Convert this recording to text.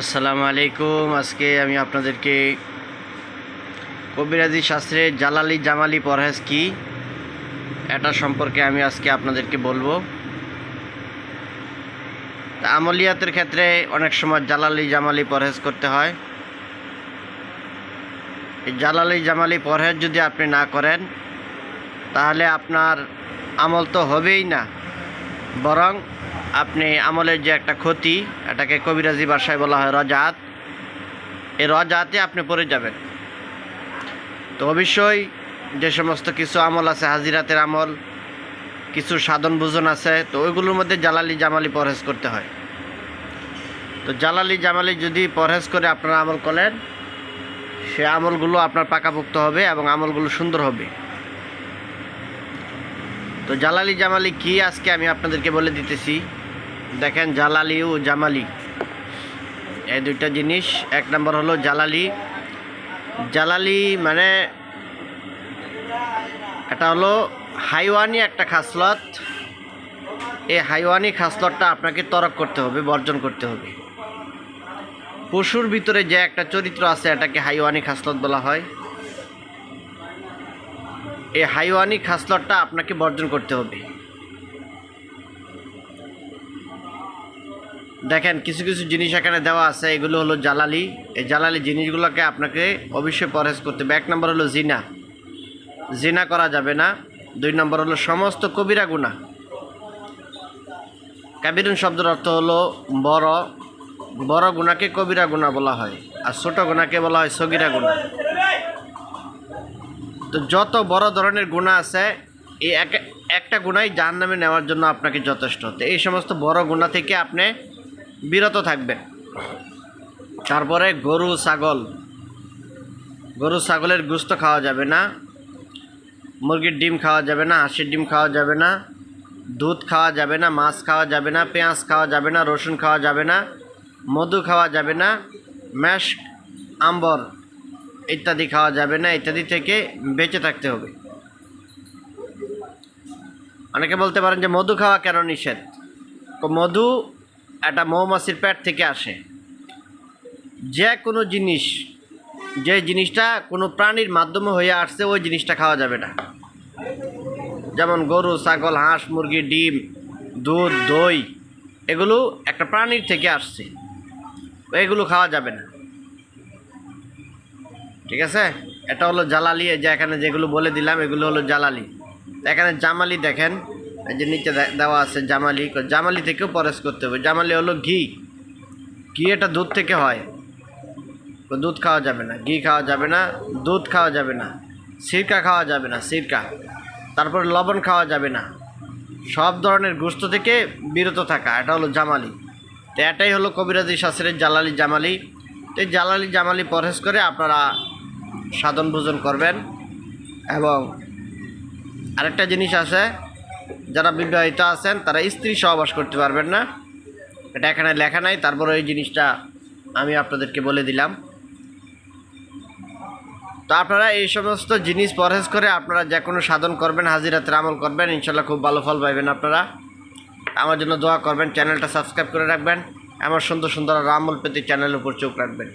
আসসালামু আলাইকুম। আজকে আমি আপনাদেরকে কবিরাজি শাস্ত্রে জালালি জামালি পরহেজ কি, এটা সম্পর্কে আমি আজকে আপনাদেরকে বলব। আমলিয়াতের ক্ষেত্রে অনেক সময় জালালি জামালি পরহেজ করতে হয়। এই জালালি জামালি পরহেজ যদি আপনি না করেন, তাহলে আপনার আমল তো হবেই না, বরং আপনি আমলের যে একটা ক্ষতি, এটাকে কবিরাজি ভাষায় বলা হয় রজাত। এই রজাতে আপনি পড়ে যাবেন। তো অবশ্যই যে সমস্ত কিছু আমল আছে, হাজিরাতের আমল, কিছু সাধন ভোজন আছে, তো ওইগুলোর মধ্যে জালালি জামালি পরহেজ করতে হয়। তো জালালি জামালি যদি পরহেজ করে আপনারা আমল করেন সে আমলগুলো আপনার পাকাপোক্ত হবে এবং আমলগুলো সুন্দর হবে। তো জালালি জামালি, কি আজকে আমি আপনাদেরকে বলে দিতেছি? দেখেন জালালি ও জামালি। এই দুইটা জিনিস, এক নম্বর হলো জালালি। জালালি মানে এটা হলো হাইওয়ানি একটা খাসলত। এই হাইওয়ানি খাসলতটা আপনাকে তরক করতে হবে, বর্জন করতে হবে। পশুর ভিতরে যে একটা চরিত্র আছে, এটাকে হাইওয়ানি খাসলত বলা হয়। এই হাইওয়ানি খাসলতটা আপনাকে বর্জন করতে হবে। দেখেন, কিছু কিছু জিনিস এখানে দেওয়া আছে, এগুলো হলো জালালি এই জালালি জিনিসগুলোকে আপনাকে অবশ্যই পরহেজ করতে হবে। এক নম্বর হলো জিনা। জিনা করা যাবে না। দুই নম্বর হলো সমস্ত কবিরা গুণা কাবিরুন শব্দের অর্থ হলো বড়। বড় গুণাকে কবিরা গুণা বলা হয়। আর ছোট গুণাকে বলা হয় সগিরা গুণা তো যত বড় ধরনের গুণা আছে, এই এক, একটা গুণাই জাহান নামে নেওয়ার জন্য আপনাকে যথেষ্ট। তো এই সমস্ত বড় গুণা থেকে আপনি বিরত থাকবেন। তারপরে গরু, ছাগল। গরু, ছাগলের গুস্ত খাওয়া যাবে না। মুরগির ডিম খাওয়া যাবে না, হাঁসির ডিম খাওয়া যাবে না। দুধ খাওয়া যাবে না, মাছ খাওয়া যাবে না, পেঁয়াজ খাওয়া যাবে না, রসুন খাওয়া যাবে না, মধু খাওয়া যাবে না। ম্যাশ, আম্বর ইত্যাদি খাওয়া যাবে না, ইত্যাদি থেকে বেঁচে থাকতে হবে। অনেকে বলতে পারেন যে মধু খাওয়া কেন নিষেধ? মধু একটা মৌমাছির পেট থেকে আসে। যে কোনো জিনিস, যে জিনিসটা কোনো প্রাণীর মাধ্যমে হয়ে আসছে, ওই জিনিসটা খাওয়া যাবে না। যেমন গরু, ছাগল, হাঁস, মুরগি, ডিম, দুধ, দই, এগুলো একটা প্রাণীর থেকে আসছে। এগুলো খাওয়া যাবে না। ঠিক আছে? এটা হলো জালালি, এই যে এখানে যেগুলো বলে দিলাম, এগুলো হলো জালালি। তো এখানে জামালি দেখেন, এই যে নিচে দেওয়া আছে জামালি। জামালি থেকেও পরেশ করতে হবে। জামালি হলো ঘি। ঘি এটা দুধ থেকে হয়। দুধ খাওয়া যাবে না। ঘি খাওয়া যাবে না, দুধ খাওয়া যাবে না। সিরকা খাওয়া যাবে না, সিরকা। তারপর লবণ খাওয়া যাবে না। সব ধরনের গোস্ত থেকে বিরত থাকা, এটা হলো জামালি। তো এটাই হলো কবিরাজি শাস্ত্রের জালালি জামালি। তো জালালি জামালি পরহেজ করে আপনারা সাধন ভোজন করবেন এবং আরেকটা জিনিস আছে, যারা বিবাহিত আছেন, তারা স্ত্রী সহবাস করতে পারবেন না। এটা এখানে লেখা নাই, তারপরে এই জিনিসটা আমি আপনাদেরকে বলে দিলাম। তো আপনারা এই সমস্ত জিনিস পরহেজ করে আপনারা যে কোনো সাধন করবেন, হাজিরাতের আমল করবেন, ইনশাল্লাহ খুব ভালো ফল পাইবেন আপনারা। আমার জন্য দোয়া করবেন, চ্যানেলটা সাবস্ক্রাইব করে রাখবেন, আমার সুন্দর সুন্দর আমল পেতে চ্যানেলের উপর চোখ রাখবেন।